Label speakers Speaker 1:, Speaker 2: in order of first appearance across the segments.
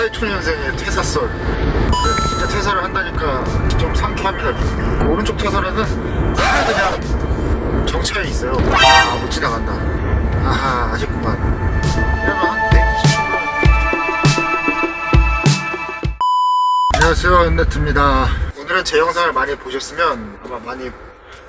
Speaker 1: 사회초년생의 퇴사썰. 네, 진짜 퇴사를 한다니까 좀 상쾌합니다. 오른쪽 퇴사라는 다 그냥 정차에 있어요. 아못 지나간다. 아하 아쉽구만. 이러면 한 120분 안녕하세요 엔네트입니다. 오늘은 제 영상을 많이 보셨으면 아마 많이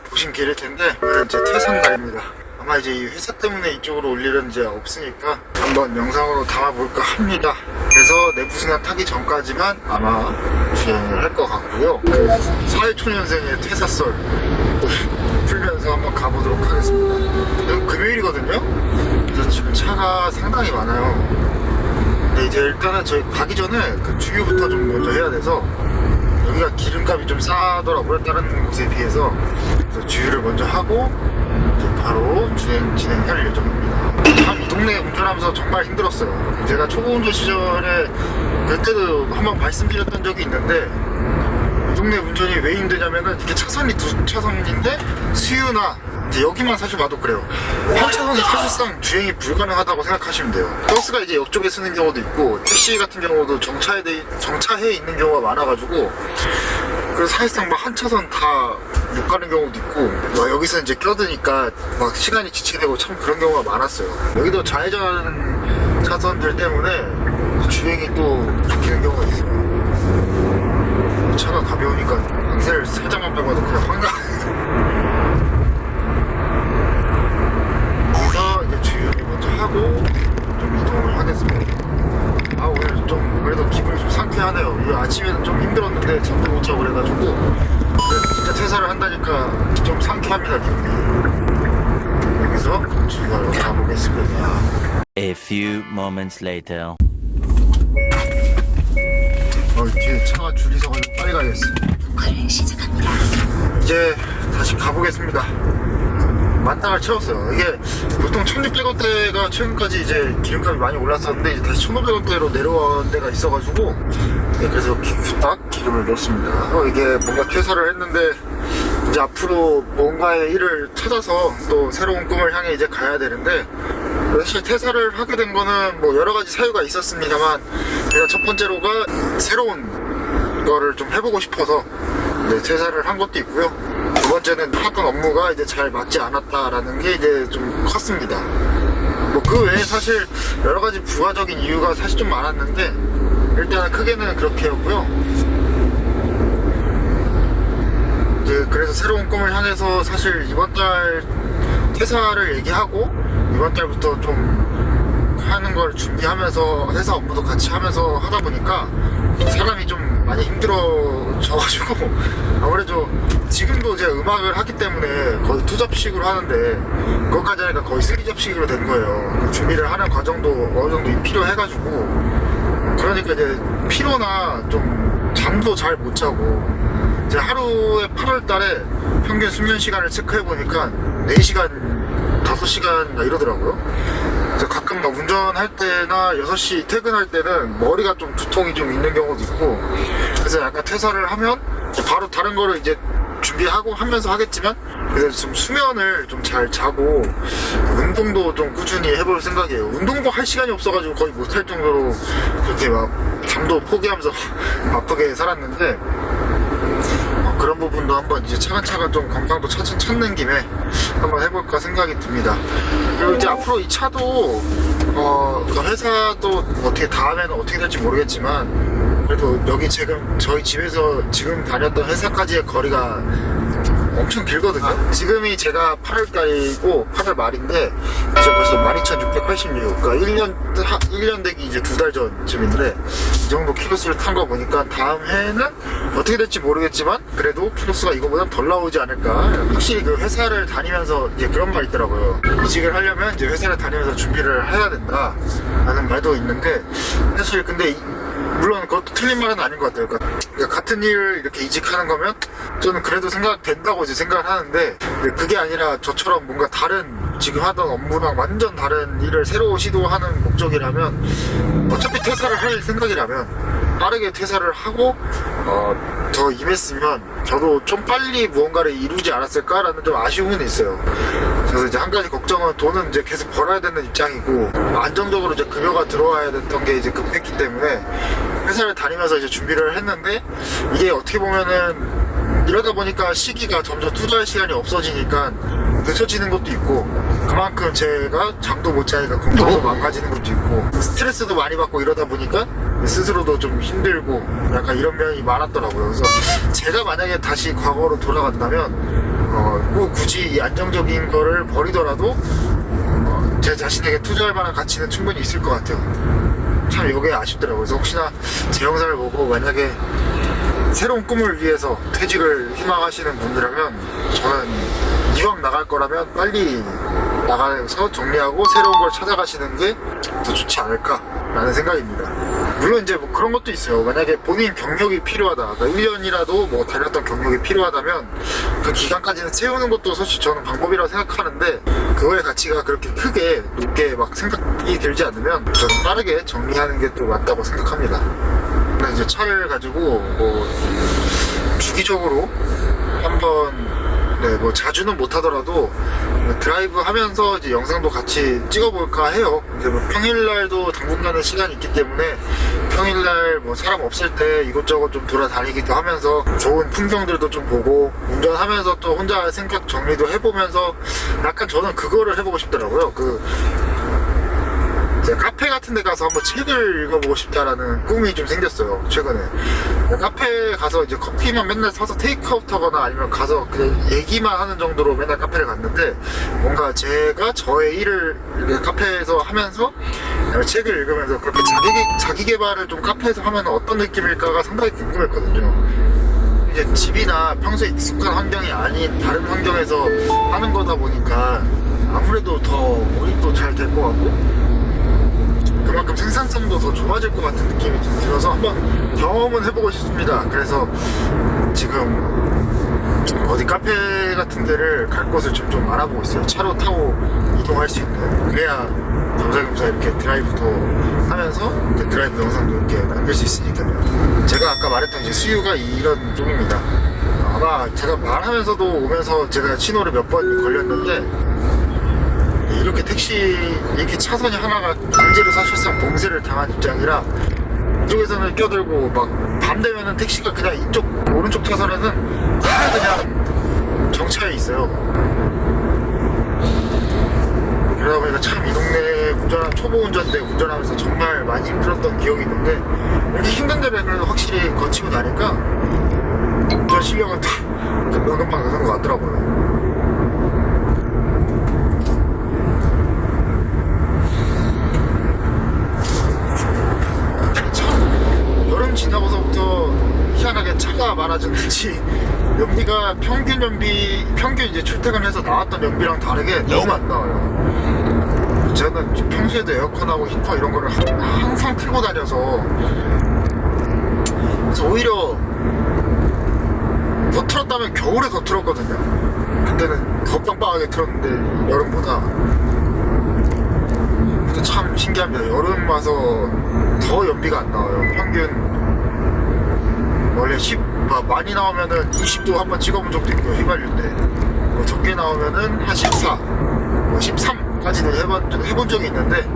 Speaker 1: 보신 길일 텐데 오늘은 제 퇴산 날입니다 아마 이제 이 회사 때문에 이쪽으로 올 일은 이제 없으니까 한번 영상으로 담아볼까 합니다. 그래서 내부순환 타기 전까지만 아마 주행을 할 것 같고요. 그 사회초년생의 퇴사썰 풀면서 한번 가보도록 하겠습니다. 오늘 금요일이거든요? 그래서 지금 차가 상당히 많아요. 근데 이제 일단은 저희 가기 전에 그 주유부터 좀 먼저 해야 돼서 여기가 기름값이 좀 싸더라고요 다른 곳에 비해서. 그래서 주유를 먼저 하고 이제 바로 주행 진행할 예정입니다 동네 운전하면서 정말 힘들었어요 제가 초보 운전 시절에 그때도 한번 말씀드렸던 적이 있는데 이 동네 운전이 왜 힘드냐면은 이게 차선이 두 차선인데 수유나 이제 여기만 사실 봐도 그래요. 한 차선이 사실상 주행이 불가능하다고 생각하시면 돼요. 버스가 이제 옆쪽에 쓰는 경우도 있고 택시 같은 경우도 정차에 돼 정차해 있는 경우가 많아가지고 그래서 사실상 막 한 차선 다 못 가는 경우도 있고 막 여기서 이제 껴드니까 막 시간이 지체되고 참 그런 경우가 많았어요. 여기도 좌회전 차선들 때문에 주행이 또 바뀌는 경우가 있어요. 차가 가벼우니까 악셀 살짝만 밟아도 그냥 황당. 여기서 이제 주유를 먼저 하고 좀 이동을 하겠습니다. 아 오늘 좀 그래도 기분이 좀 상쾌하네요. 이 아침에는 좀 힘들었는데 잠도 못 자고 그래가지고 근데 진짜 퇴사를 한다니까 좀 상쾌합니다 기분이. 여기서 주유하러 가보겠습니다.
Speaker 2: A few moments later.
Speaker 1: 어 뒤에 차가 줄이 서가지고 빨리 가야겠어. 이제 다시 가보겠습니다. 만땅을 채웠어요. 이게 보통 1600원대가 최근까지 이제 기름값이 많이 올랐었는데 이제 다시 1500원대로 내려온 데가 있어가지고 네, 그래서 딱 기름을 넣습니다. 어, 이게 뭔가 퇴사를 했는데 이제 앞으로 뭔가의 일을 찾아서 또 새로운 꿈을 향해 이제 가야 되는데 사실 퇴사를 하게 된 거는 뭐 여러 가지 사유가 있었습니다만 일단 첫 번째로가 새로운 거를 좀 해보고 싶어서 네, 퇴사를 한 것도 있고요. 두 번째는 하던 업무가 이제 잘 맞지 않았다라는 게 이제 좀 컸습니다. 뭐 그 외에 사실 여러 가지 부가적인 이유가 사실 좀 많았는데 일단은 크게는 그렇게였고요. 그래서 새로운 꿈을 향해서 사실 이번 달 퇴사를 얘기하고 이번 달부터 좀 하는 걸 준비하면서 회사 업무도 같이 하면서 하다 보니까 사람이 좀 많이 힘들어져가지고 아무래도 지금도 제가 음악을 하기 때문에 거의 투잡식으로 하는데 그것까지 하니까 거의 쓰리잡식으로 된 거예요. 준비를 하는 과정도 어느 정도 필요해가지고 그러니까 이제 피로나 좀 잠도 잘 못 자고 이제 하루에 8월 달에 평균 수면 시간을 체크해 보니까 4시간, 5시간 이러더라고요. 그래서 가끔 막 운전할 때나 6시 퇴근할 때는 머리가 좀 두통이 좀 있는 경우도 있고 그래서 약간 퇴사를 하면 바로 다른 거를 이제 준비하고 하면서 하겠지만 그래서 좀 수면을 좀 잘 자고 운동도 좀 꾸준히 해볼 생각이에요. 운동도 할 시간이 없어가지고 거의 못할 정도로 그렇게 막 잠도 포기하면서 바쁘게 살았는데 어, 그런 부분도 한번 이제 차근차근 좀 건강도 찾, 찾는 김에 한번 해볼까 생각이 듭니다. 그리고 이제 앞으로 이 차도 어, 그 회사도 어떻게 다음에는 어떻게 될지 모르겠지만 그래도 여기 지금 저희 집에서 지금 다녔던 회사까지의 거리가 엄청 길거든요. 지금이 제가 8월달이고 8월 말인데 이제 벌써 12,686. 그러니까 1년 하- 1년 되기 이제 두 달 전쯤인데 이 정도 키로수를 탄 거 보니까 다음 해에는 어떻게 될지 모르겠지만 그래도 키로수가 이거보다 덜 나오지 않을까. 확실히 그 회사를 다니면서 이제 그런 말 있더라고요. 이직을 하려면 이제 회사를 다니면서 준비를 해야 된다. 라는 말도 있는데 사실 근데 이- 물론 그것도 틀린 말은 아닌 것 같아요. 그러니까 그러니까 같은 일을 이렇게 이직하는 거면 저는 그래도 생각된다고 이제 생각을 하는데 그게 아니라 저처럼 뭔가 다른 지금 하던 업무랑 완전 다른 일을 새로 시도하는 목적이라면 어차피 퇴사를 할 생각이라면 빠르게 퇴사를 하고 어, 더 임했으면 저도 좀 빨리 무언가를 이루지 않았을까라는 좀 아쉬움은 있어요. 그래서 이제 한 가지 걱정은 돈은 이제 계속 벌어야 되는 입장이고 안정적으로 이제 급여가 들어와야 됐던 게 이제 급했기 때문에 회사를 다니면서 이제 준비를 했는데 이게 어떻게 보면은 이러다 보니까 시기가 점점 투자할 시간이 없어지니까 늦어지는 것도 있고 그만큼 제가 잠도 못 자니까 건강도 망가지는 것도 있고 스트레스도 많이 받고 이러다 보니까 스스로도 좀 힘들고 약간 이런 면이 많았더라고요. 그래서 제가 만약에 다시 과거로 돌아간다면 어, 꼭 굳이 이 안정적인 거를 버리더라도 어, 제 자신에게 투자할 만한 가치는 충분히 있을 것 같아요. 참 이게 아쉽더라고요. 그래서 혹시나 제 영상을 보고 만약에 새로운 꿈을 위해서 퇴직을 희망하시는 분들이라면 저는 이왕 나갈 거라면 빨리 나가서 정리하고 새로운 걸 찾아가시는 게 더 좋지 않을까라는 생각입니다. 물론 이제 뭐 그런 것도 있어요. 만약에 본인 경력이 필요하다. 그러니까 1년이라도 뭐 달렸던 경력이 필요하다면 그 기간까지는 채우는 것도 사실 저는 방법이라고 생각하는데 그거의 가치가 그렇게 크게 높게 막 생각이 들지 않으면 저는 빠르게 정리하는 게 또 맞다고 생각합니다. 이제 차를 가지고 뭐 주기적으로 한번 네, 뭐 자주는 못하더라도 뭐 드라이브 하면서 이제 영상도 같이 찍어볼까 해요. 근데 뭐 평일날도 당분간은 시간이 있기 때문에 평일날 뭐 사람 없을 때 이것저것 좀 돌아다니기도 하면서 좋은 풍경들도 좀 보고 운전하면서 또 혼자 생각 정리도 해보면서 약간 저는 그거를 해보고 싶더라고요. 그 이제 카페 같은 데 가서 한번 책을 읽어보고 싶다라는 꿈이 좀 생겼어요, 최근에. 카페 가서 이제 커피만 맨날 사서 테이크아웃 하거나 아니면 가서 그냥 얘기만 하는 정도로 맨날 카페를 갔는데 뭔가 제가 저의 일을 카페에서 하면서 책을 읽으면서 그렇게 자기, 자기 개발을 좀 카페에서 하면 어떤 느낌일까가 상당히 궁금했거든요. 이제 집이나 평소에 익숙한 환경이 아닌 다른 환경에서 하는 거다 보니까 아무래도 더 몰입도 잘 될 것 같고 그만큼 생산성도 더 좋아질 것 같은 느낌이 좀 들어서 한번 경험은 해보고 싶습니다. 그래서 지금 어디 카페 같은 데를 갈 곳을 좀, 좀 알아보고 있어요. 차로 타고 이동할 수 있는. 그래야 겸사겸사 이렇게 드라이브도 하면서 드라이브 영상도 이렇게 남길 수 있으니까요. 제가 아까 말했던 이제 수유가 이런 쪽입니다. 아마 제가 말하면서도 오면서 제가 신호를 몇 번 걸렸는데 이렇게 택시 이렇게 차선이 하나가 강제로 사실상 봉쇄를 당한 입장이라 이쪽에서는 껴들고 막 밤 되면은 택시가 그냥 이쪽 오른쪽 차선에는 다 그냥 정차해 있어요. 그러다 보니까 참 이 동네 운전 초보 운전대 운전하면서 정말 많이 힘들었던 기억이 있는데 이렇게 힘든 데를 그래도 확실히 거치고 나니까 운전 실력은 다 금방금방 느는 것 같더라고요. 참 여름 지나고서부터 희한하게 차가 많아졌는지 평균 연비 평균 이제 출퇴근해서 나왔던 연비랑 다르게 너무 안 나와요. 저는 평소에도 에어컨하고 히터 이런 거를 하- 항상 틀고 다녀서 그래서 오히려 더 틀었다면 겨울에 더 틀었거든요. 그때는 더 빵빵하게 틀었는데 여름보다 근데 참 신기합니다. 여름 와서 더 연비가 안 나와요. 평균 원래 10 막 많이 나오면은 20도 한번 찍어본 적도 있고 휘발유 때. 뭐 적게 나오면은 한 14, 뭐 13까지도 해본, 해본 적이 있는데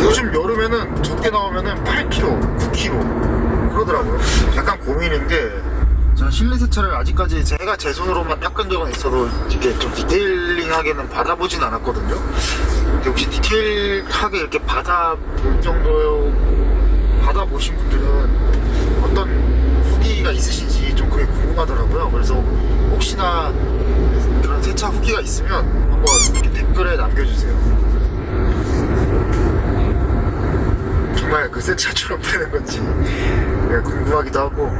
Speaker 1: 요즘 여름에는 적게 나오면은 8kg, 9kg 그러더라고요. 약간 고민인 게 저는 실내 세차를 아직까지 제가 제 손으로만 닦은 적은 있어도 이렇게 좀 디테일링하게는 받아보진 않았거든요. 근데 혹시 디테일하게 이렇게 받아볼 정도 받아보신 분들은 어떤 후기가 있으신지 좀 그게 궁금하더라고요. 그래서 혹시나 그런 세차 후기가 있으면 한번 이렇게 댓글에 남겨주세요. 정말 그 세차처럼 되는 건지 네, 궁금하기도 하고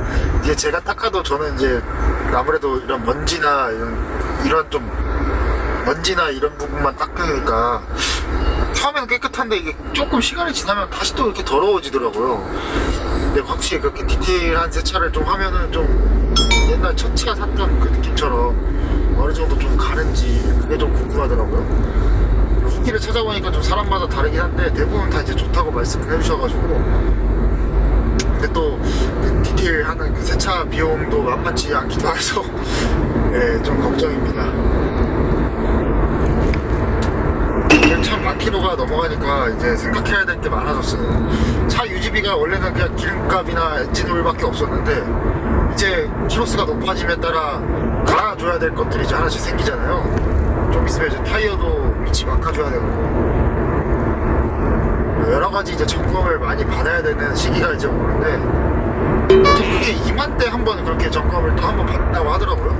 Speaker 1: 이게 제가 닦아도 저는 이제 아무래도 이런 먼지나 이런, 이런 좀 먼지나 이런 부분만 닦으니까 처음에는 깨끗한데 이게 조금 시간이 지나면 다시 또 이렇게 더러워지더라고요. 근데 확실히 그렇게 디테일한 세차를 좀 하면은 좀 옛날 첫 차 샀던 그 느낌처럼 어느 정도 좀 가는지 그게 좀 궁금하더라고요. 후기를 찾아보니까 좀 사람마다 다르긴 한데 대부분 다 이제 좋다고 말씀을 해주셔가지고 하는 그 세차 비용도 만만치 않기도 해서 네, 좀 걱정입니다. 지금 참만 킬로가 넘어가니까 이제 생각해야 될 게 많아졌어요. 차 유지비가 원래는 그냥 기름값이나 엔진 오일밖에 없었는데 이제 키로수가 높아짐에 따라 갈아줘야 될 것들이 이제 하나씩 생기잖아요. 좀 있으면 이제 타이어도 위치 바꿔줘야 되고 여러 가지 이제 점검을 많이 받아야 되는 시기가 이제 오는데 이맘때 한번 그렇게 점검을 또 한번 받는다고 하더라고요.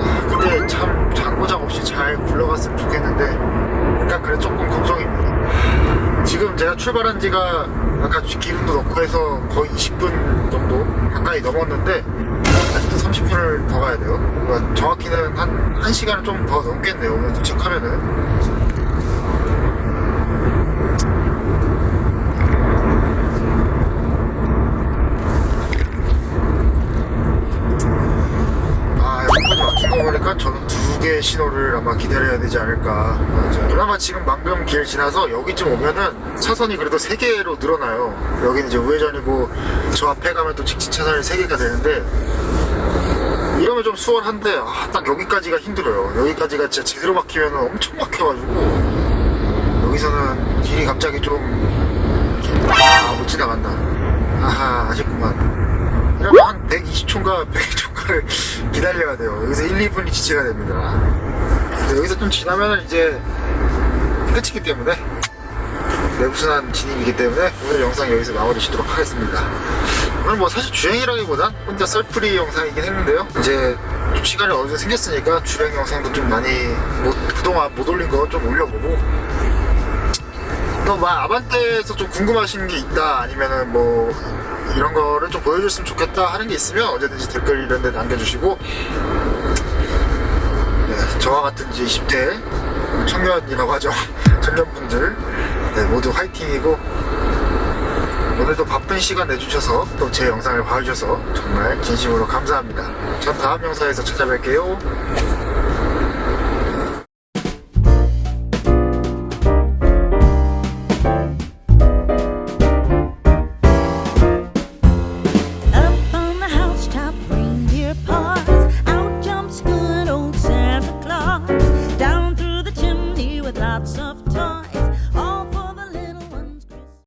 Speaker 1: 아, 근데 참 장고장 없이 잘 굴러갔으면 좋겠는데 약간 그래 조금 걱정입니다. 지금 제가 출발한 지가 아까 기름도 넣고 해서 거의 20분 정도 가까이 넘었는데 아직도 30분을 더 가야 돼요. 그러니까 정확히는 한 1시간은 좀더 넘겠네요. 오늘 도착하면은. 아, 여기까지 막힌 거 보니까 저는 두 개의 신호를 아마 기다려야 되지 않을까. 맞아요. 그나마 지금 방금 길 지나서 여기쯤 오면은 차선이 그래도 세 개로 늘어나요. 여기는 이제 우회전이고 저 앞에 가면 또 직진 차선이 세 개가 되는데 이러면 좀 수월한데 아, 딱 여기까지가 힘들어요. 여기까지가 진짜 제대로 막히면 엄청 막혀가지고 여기서는 길이 갑자기 좀 아, 못 지나간다. 아하, 아쉽구만. 이러면 한 120초인가 100초 인가를 기다려야 돼요. 여기서 1, 2분이 지체가 됩니다. 여기서 좀 지나면 이제 끝이기 때문에 내부순환 진입이기 때문에 오늘 영상 여기서 마무리 짓도록 하겠습니다. 오늘 뭐 사실 주행이라기보단 혼자 썰풀이 영상이긴 했는데요. 이제 좀 시간이 어느 정도 생겼으니까 주행 영상도 좀 많이 못, 그동안 못 올린 거 좀 올려보고 또 막 아반떼에서 좀 궁금하신 게 있다 아니면은 뭐 이런 거를 좀 보여줬으면 좋겠다 하는 게 있으면 언제든지 댓글 이런 데 남겨주시고 네, 저와 같은 이제 20대 청년이라고 하죠. 청년분들. 네, 모두 화이팅이고 오늘도 바쁜 시간 내주셔서 또 제 영상을 봐주셔서 정말 진심으로 감사합니다. 전 다음 영상에서 찾아뵐게요